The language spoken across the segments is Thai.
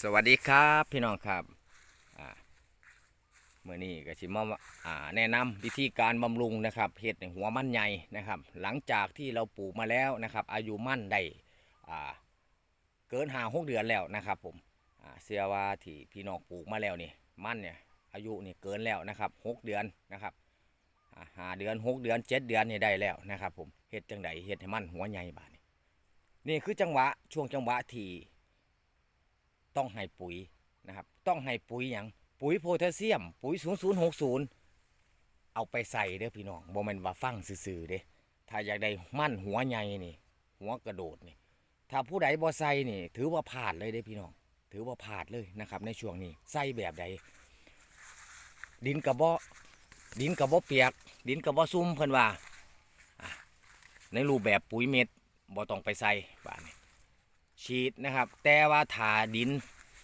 สวัสดีครับพี่น้องครับเมื่อนี้ก็ชิมาอ่าแนะนำวิธีการบำรุงนะครับเห็ดหัวมันใหญ่นะครับ หลังจากที่เราปลูกมาแล้วนะครับ อายุมั่นได้เกินหาหกเดือนแล้วนะครับผมเสียว่าที่พี่น้องปลูกมาแล้วนี่มั่นเนี่ยอายุนี่เกินแล้วนะครับหกเดือนนะครับห้าเดือนหกเดือนเจ็ดเดือนนี่ได้แล้วนะครับ ผมเห็ดจังไดเห็ดให้มันหัวใหญ่บาดนี้นี่คือจังหวะช่วงจังหวะที่ ต้องให้ปุ๋ยนะครับ ต้องให้ปุ๋ยอย่างปุ๋ยโพแทสเซียม ปุ๋ย 0060 เอาไปใส่เด้อพี่น้องบ่แม่นว่าฟังซื่อๆเด้ถ้าอยากได้มั่นหัวใหญ่นี่ หัวกระโดดนี่ ถ้าผู้ใดบ่ใส่นี่ ถือว่าพลาดเลยเด้พี่น้อง ถือว่าพลาดเลยนะครับ ในช่วงนี้ใส่แบบใดดินกระบ่ดินกระบ่เปียก ดินกระบ่ซุ่มเพิ่นว่าในรูปแบบปุ๋ยเม็ดบ่ต้องไปใส่บ้านนี้ ฉีดนะครับ แต่ว่าถาดิน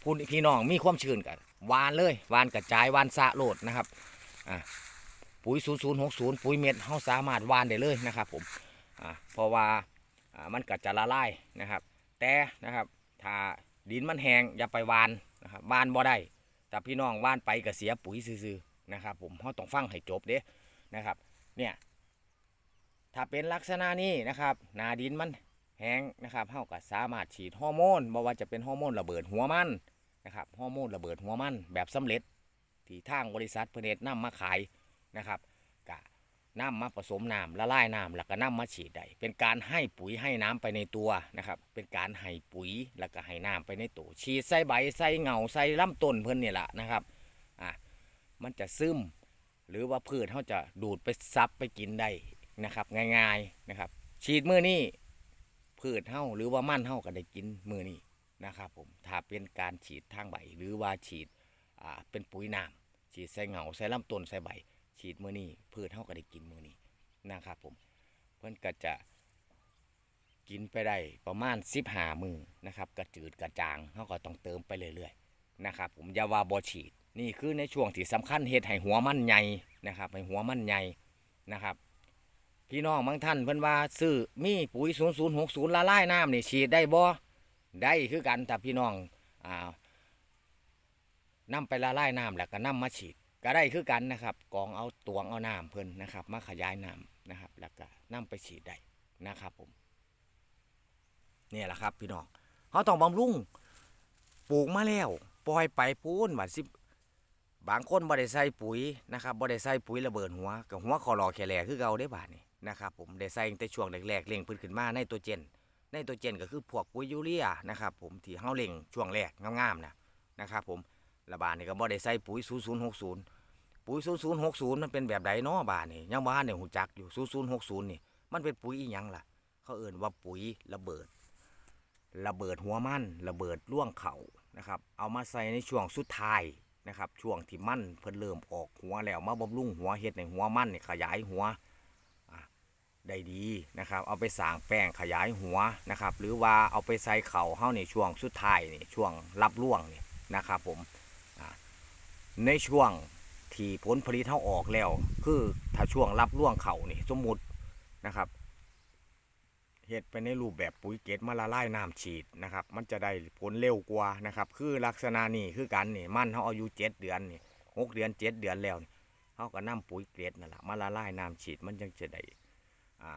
พูนพี่น้องมีความชื้นกันวานเลยวานกระจายวานสะโลดนะครับอ่าปุ๋ย 0060 ปุ๋ยเม็ดเฮาสามารถวานได้เลยนะครับผมอ่าเพราะว่าอ่ามันก็จะละลายนะครับ แต่นะครับถ้าดินมันแห้งอย่าไปวานนะครับวานบ่ได้แต่พี่น้องวานไปก็เสียปุ๋ยซื่อๆนะครับ ผมเฮาต้องฟังให้จบเด้นะครับเนี่ยถ้าเป็นลักษณะนี้นะครับ นาดินมัน แห้งนะครับเฮาก็สามารถฉีดฮอร์โมนบ่ว่าจะเป็นฮอร์โมนระเบิดหัวมันนะครับฮอร์โมนระเบิดหัวมันแบบสำเร็จที่ทางบริษัทเพนเนตนำมาขายนะครับก็นำมาผสมน้ำละลายน้ำแล้วก็นำมาฉีดได้เป็นการให้ปุ๋ยให้น้ำไปในตัวนะครับเป็นการให้ปุ๋ยแล้วก็ให้น้ำไปในตัวฉีดใส่ใบใส่เงาใส่ลำต้นเพิ่นนี่แหละนะครับอะมันจะซึมหรือว่าพืชเขาจะดูดไปซับไปกินได้นะครับง่ายๆนะครับฉีดมือนี่ พืชเฮ้าหรือว่ามั่นเฮ้าก็ได้กินมือนี้นะครับผมถ้าเป็นการฉีดทางใบ หรือว่าฉีดอ่าเป็นปุ๋ยน้ำฉีดใส่เหงาใส่ลำต้นใส่ใบ ฉีดมือนี้พืชเฮ้าก็ได้กินมือนี้นะครับผมเพื่อนก็จะกินไปได้ประมาณสิบหามือนะครับกระจืดกระจางเขาก็ต้องเติมไปเรื่อยๆนะครับผมยาวาบอฉีดนี่คือในช่วงที่สำคัญเฮ็ดให้หัวมันใหญ่นะครับให้หัวมันใหญ่นะครับ พี่น้องบางท่านเพิ่นว่าซื้อมีปุ๋ย 0060 ละลายน้ำนี่ฉีดได้บ่ได้คือกันแต่พี่น้องอ่านำไปละลายน้ำแล้วก็นำมาฉีดก็ได้คือกันนะครับกองเอาตวงเอาน้ำเพิ่นนะครับ มาขยายน้ำนะครับ แล้วก็นำไปฉีดได้นะครับผมนี่แหละครับ พี่น้องเขาต้องบำรุงปลูกมาแล้วปล่อยไปปูนว่าสิบางคนบ่ได้ใส่ปุ๋ยนะครับบ่ได้ใส่ปุ๋ยระเบิดหัวกับหัวคอรอแคแลคือเก่าได้บาดนี่ นะครับผมได้ใส่แต่ช่วงแรกๆเร่งพิ่นขึ้นมาในตัวเจน ในตัวเจนก็คือพวกปุ๋ยยูเรียนะครับผมที่เฮาเร่งช่วงแรกงามๆนะนะครับผมระบาดนี่ก็บ่ได้ใส่ปุ๋ย 0060 ปุ๋ย 0060 มันเป็นแบบใดเนาะบาดนี่ยังบ่ทันได้ฮู้จักอยู่ 0060 นี่มันเป็นปุ๋ยอีหยังล่ะ เขาเอ่นว่าปุ๋ยระเบิด ระเบิดหัวมันระเบิดร่วงเขานะครับเอามาใส่ในช่วงสุดท้ายนะครับช่วงที่มันเพิ่นเริ่มออกหัวแล้วมาบำรุงหัวเฮ็ดในหัวมันนี่ขยายหัว ได้ดีนะครับ เอาไปสางแป้งขยายหัวนะครับ หรือว่าเอาไปใส่เข่าเฮาในช่วงสุดท้ายนี่ช่วงรับร่วงนี่นะครับผมในช่วงที่ผลผลิตเฮาออกแล้ว คือถ้าช่วงรับร่วงเข่านี่สมมุตินะครับเฮ็ดไปในรูปแบบปุ๋ยเกตมาละลายน้ำฉีดนะครับ มันจะได้ผลเร็วกว่านะครับ คือลักษณะนี้คือกันนี่มันเฮาอายุเจ็ดเดือนนี่หกเดือนเจ็ดเดือนแล้วเฮาก็นำปุ๋ยเกรดนั่นแหละมาละลายน้ำฉีดมันจึงจะได้ อ่า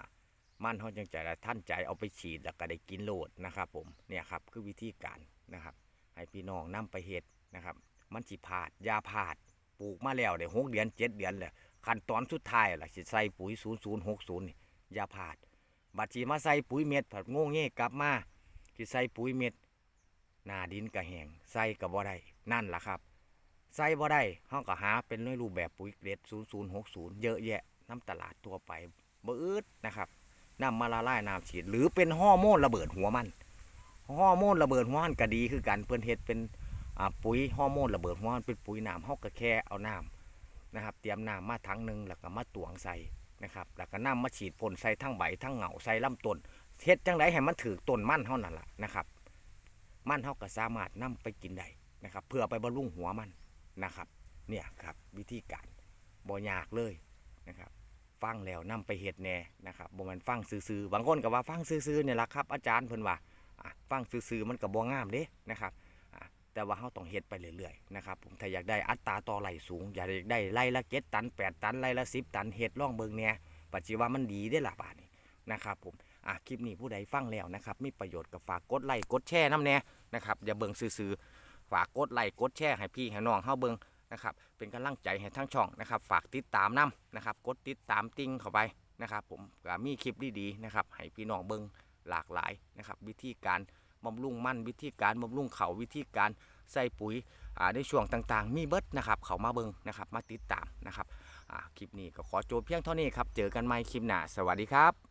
มันเขาจังใจละท่านใจเอาไปฉีดแล้วก็ได้กินโลดนะครับ ผมเนี่ยครับคือวิธีการนะครับ ให้พี่น้องนำไปเฮ็ดนะครับ มันสิพาดยาพาดปลูกมาแล้วได้หกเดือนเจ็ดเดือนเลยขั้นตอนสุดท้ายล่ะสิใส่ปุ๋ย0060นี่อย่าพาดบัดสิมาใส่ปุ๋ยเม็ดผัดโง่เง่กลับมาสิใส่ปุ๋ยเม็ดหน้าดินกระแหงใส่ก็บ่ได้นั่นล่ะครับใส่บ่ได้เฮาก็หาเป็นในรูปแบบปุ๋ยเกรด0060เยอะแยะน้ำตลาดทั่วไป บ่อึดนะครับน้ำมาละลายน้ำฉีด หรือเป็นฮอร์โมนระเบิดหัวมันฮอร์โมนระเบิดหัวมันก็ดีคือกันเพิ่นเฮ็ดเป็นปุ๋ยฮอร์โมนระเบิดหัวมันเป็นปุ๋ยน้ำเฮาก็แค่เอาน้ำนะครับ เตรียมน้ำมาถังหนึ่งแล้วก็มาตวงใส่นะครับแล้วก็น้ำมาฉีดพ่นใส่ทั้งใบทั้งเหงาใส่ลำต้นเฮ็ดจังไดให้มันถือต้นมันเฮานั่นล่ะนะครับ มันเฮาก็สามารถนำไปกินได้นะครับ เพื่อไปบำรุงหัวมันนะครับ เนี่ยครับวิธีการบ่ยากเลยนะครับ ฟังแล้วนำไปเฮ็ดแน่นะครับบ่แม่นฟังซื่อๆบางคนก็ว่าฟังซื่อๆเนี่ยล่ะครับ อาจารย์เพิ่นว่าฟังซื่อๆมันก็บ่งามเด้นะครับแต่ว่าเราต้องเฮ็ดไปเรื่อยๆนะครับผมถ้าอยากได้อัตราต่อไหลสูง อยากได้ไล่ละเก็ดตัน 8 ตันไล่ละ 10 ตันเฮ็ดล่องเบิงเนี่ยปัจจุบันมันดีได้อล่ะบาดนี้นะครับผมอะคลิปนี้ผู้ใดฟังแล้วนะครับมีประโยชน์ก็ฝากกดไลค์กดแชร์น้ำแน่นะครับอย่าเบิงซื่อๆฝากกดไลค์กดแชร์ให้พี่ให้น้องเฮาเบิ่ง นะครับเป็นกำลังใจให้ทั้งช่องนะครับฝากติดตามนํนะครับกดติดตามติ้งเข้าไปนะครับผมก็มีคลิปดีๆนะครับให้พี่น้องเบิ่งหลากหลายนะครับวิธีการบำรุงมั่นวิธีการบำรุงเขาวิธีการใส่ปุ๋ยในช่วงต่างๆ มีเบิดนะครับเขามาเบิงนะครับมาติดตามนะครับคลิปนี้ก็ขอจบเพียงเท่านี้ครับเจอกันใหม่คลิปหน้าสวัสดีครับ